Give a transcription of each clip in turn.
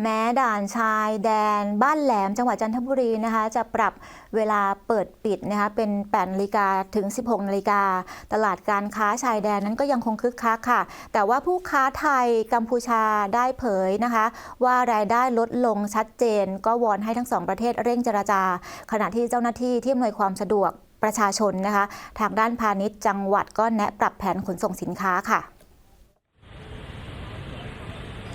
แม้ด่านชายแดนบ้านแหลมจังหวัดจันทบุรีนะคะจะปรับเวลาเปิดปิดนะคะเป็น8นาฬิกาถึง 16นาฬิกาตลาดการค้าชายแดนนั้นก็ยังคงคึกคักค่ะ แต่ว่าผู้ค้าไทยกัมพูชาได้เผยนะคะ ว่ารายได้ลดลงชัดเจน ก็วอนให้ทั้งสองประเทศเร่งเจรจา ขณะที่เจ้าหน้าที่ที่อำนวยความสะดวกประชาชนนะคะ ทางด้านพาณิชย์จังหวัดก็แนะปรับแผนขนส่งสินค้าค่ะ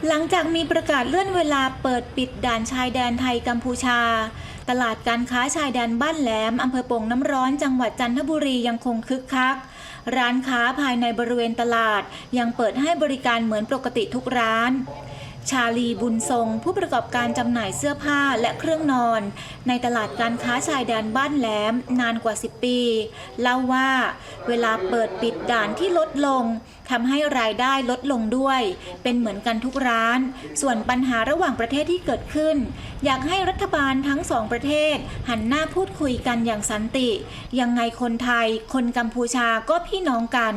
หลังจากมีประกาศเลื่อนเวลาเปิดปิดด่านชายแดนไทยกัมพูชา ตลาดการค้าชายแดนบ้านแหลมอำเภอโป่งน้ำร้อนจังหวัดจันทบุรียังคงคึกคัก ร้านค้าภายในบริเวณตลาด ยังเปิดให้บริการเหมือนปกติทุกร้าน ชาลีบุญทรง ผู้ประกอบการจำหน่ายเสื้อผ้าและเครื่องนอน ในตลาดการค้าชายแดนบ้านแหลมนานกว่า 10 ปี เล่าว่าเวลาเปิดปิดด่านที่ลดลงทำให้รายได้ลดลงด้วย เป็นเหมือนกันทุกร้าน ส่วนปัญหาระหว่างประเทศที่เกิดขึ้น อยากให้รัฐบาลทั้งสองประเทศ หันหน้าพูดคุยกันอย่างสันติ ยังไงคนไทย คนกัมพูชาก็พี่น้องกัน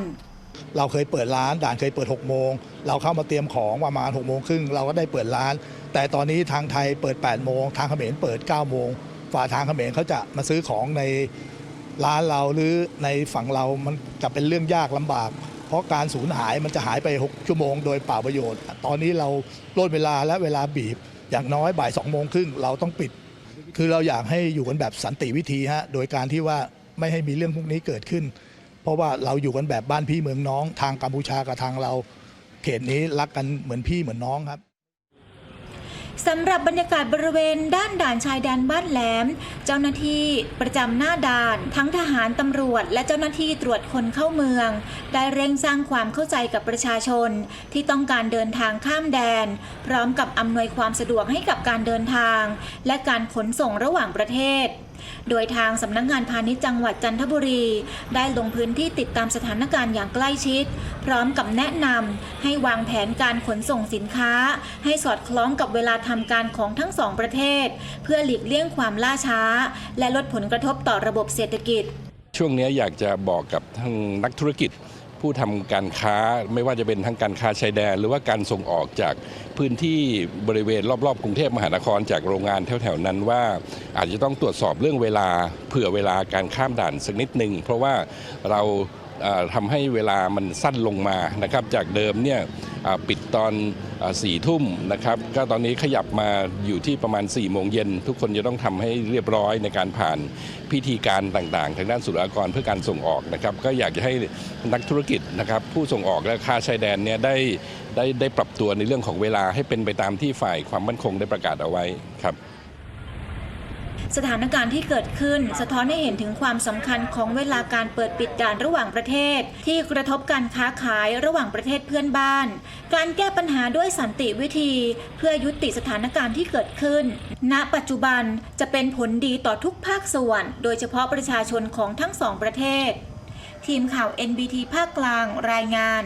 เราเคยเปิดร้านด่านเคยเปิด 6 โมง เราเข้ามาเตรียมของประมาณ6โมงครึ่งเราก็ได้เปิดร้าน แต่ตอนนี้ทางไทยเปิด 8 โมง ทางเขมรเปิด 9 โมงฝ่าทางเขมรเขาจะมาซื้อของในร้านเราหรือในฝั่งเรามันจะเป็นเรื่องยากลำบาก เพราะการสูญหายมันจะหายไป 6 ชั่วโมงโดยเปล่าประโยชน์ ตอนนี้เราลดเวลาและเวลาบีบ อย่างน้อยบ่าย2โมงครึ่งเราต้องปิด คือเราอยากให้อยู่กันแบบสันติวิธีฮะโดยการที่ว่าไม่ให้มีเรื่องพวกนี้เกิดขึ้น เพราะว่าเราอยู่กันแบบบ้านพี่เมืองน้อง ทางกัมพูชากับทางเรา เขตนี้รักกันเหมือนพี่เหมือนน้องครับสำหรับบรรยากาศบริเวณด้านด่านชายแดนบ้านแหลม เจ้าหน้าที่ประจำหน้าด่าน ทั้งทหารตำรวจ และเจ้าหน้าที่ตรวจคนเข้าเมือง ได้เร่งสร้างความเข้าใจกับประชาชน ที่ต้องการเดินทางข้ามแดน พร้อมกับอำนวยความสะดวกให้กับการเดินทาง และการขนส่งระหว่างประเทศ โดยทางสำนักงานพาณิชย์จังหวัดจันทบุรี ได้ลงพื้นที่ติดตามสถานการณ์อย่างใกล้ชิด พร้อมกับแนะนำให้วางแผนการขนส่งสินค้า ให้สอดคล้องกับเวลาทำการของทั้งสองประเทศ เพื่อหลีกเลี่ยงความล่าช้า และลดผลกระทบต่อระบบเศรษฐกิจ ช่วงนี้อยากจะบอกกับทั้งนักธุรกิจ ผู้ทำการค้าไม่ว่าจะเป็นทั้งการค้าชายแดน หรือว่าการส่งออกจากพื้นที่บริเวณรอบๆ กรุงเทพมหานครจากโรงงานแถวๆนั้นว่า อาจจะต้องตรวจสอบเรื่องเวลาเผื่อเวลาการข้ามด่านสักนิดหนึ่งเพราะว่าเรา ทำให้เวลามันสั้นลงมานะครับ จากเดิมเนี่ยปิดตอนสี่ทุ่มนะครับ ก็ตอนนี้ขยับมาอยู่ที่ประมาณ4ี่โมงเย็นทุกคนจะต้องทำให้เรียบร้อยในการผ่านพิธีการต่างๆ ทางด้านสุรากรเพื่อการส่งออกนะครับ ก็อยากจะให้นักธุรกิจนะครับผู้ส่งออกและค้าชายแดนเนี่ยได้ได้ได้ปรับตัวในเรื่องของเวลาให้เป็นไปตามที่ฝ่ายความมั่นคงได้ประกาศเอาไว้ครับ สถานการณ์ที่เกิดขึ้น สะท้อนให้เห็นถึงความสำคัญของเวลาการเปิดปิดด่านระหว่างประเทศ ที่กระทบการค้าขายระหว่างประเทศเพื่อนบ้าน การแก้ปัญหาด้วยสันติวิธี เพื่อยุติสถานการณ์ที่เกิดขึ้น ณ ปัจจุบันจะเป็นผลดีต่อทุกภาคส่วน โดยเฉพาะประชาชนของทั้งสองประเทศ ทีมข่าว NBT ภาคกลางรายงาน